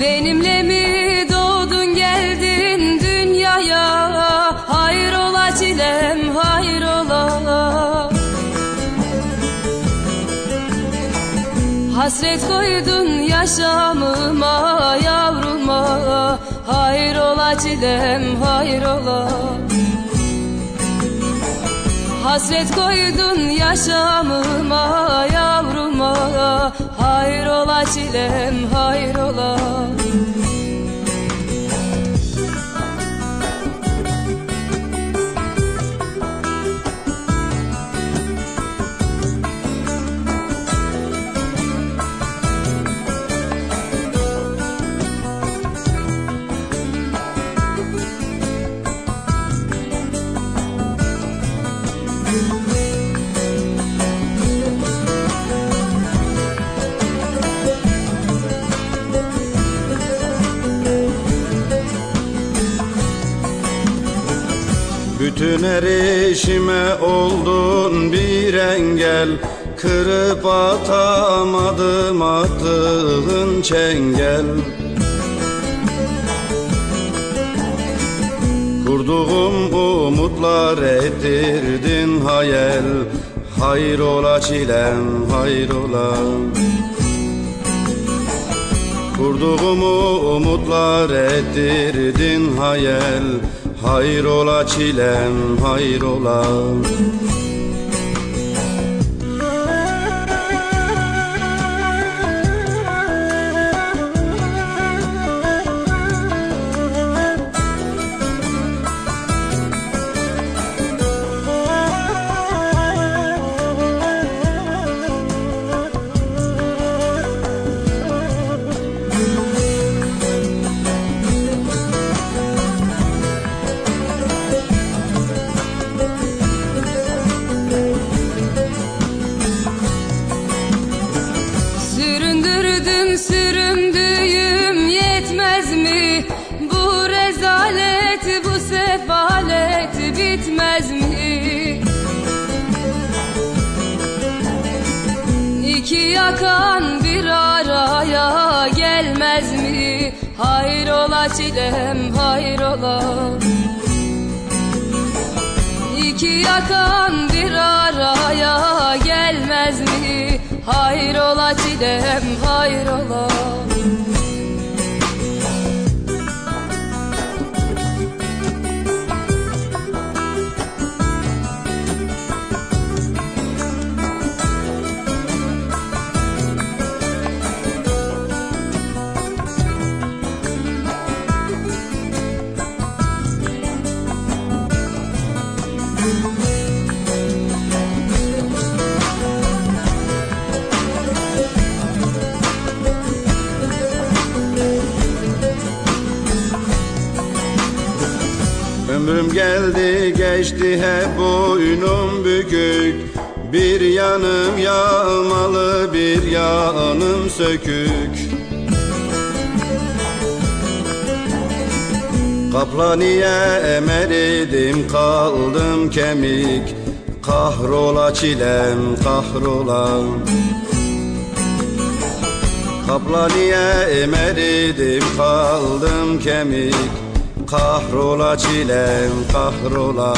Benimle mi doğdun geldin dünyaya? Hayrola çilem hayrola. Hasret koydun yaşamıma yavruma Hayrola çilem hayrola. Hasret koydun yaşamıma yavruma Hayrola çilem hayrola Bütün erişime oldun bir engel Kırıp atamadım attığın çengel Kurduğum umutlar ettirdin hayal. Hayrola çilem hayrola. Kurduğum umutlar ettirdin hayal. Hayrola çilem hayrola yakan bir araya gelmez mi? Hayrola çilem hayrola İki yakan bir araya gelmez mi? Hayrola çilem hayrola Ömrüm geldi geçti hep boynum bükük. Bir yanım yağmalı bir yanım sökük. Kaplaniye emeridim kaldım kemik. Kahrola çilem kahrola. Kaplaniye emeridim kaldım kemik Kahrola çilem kahrola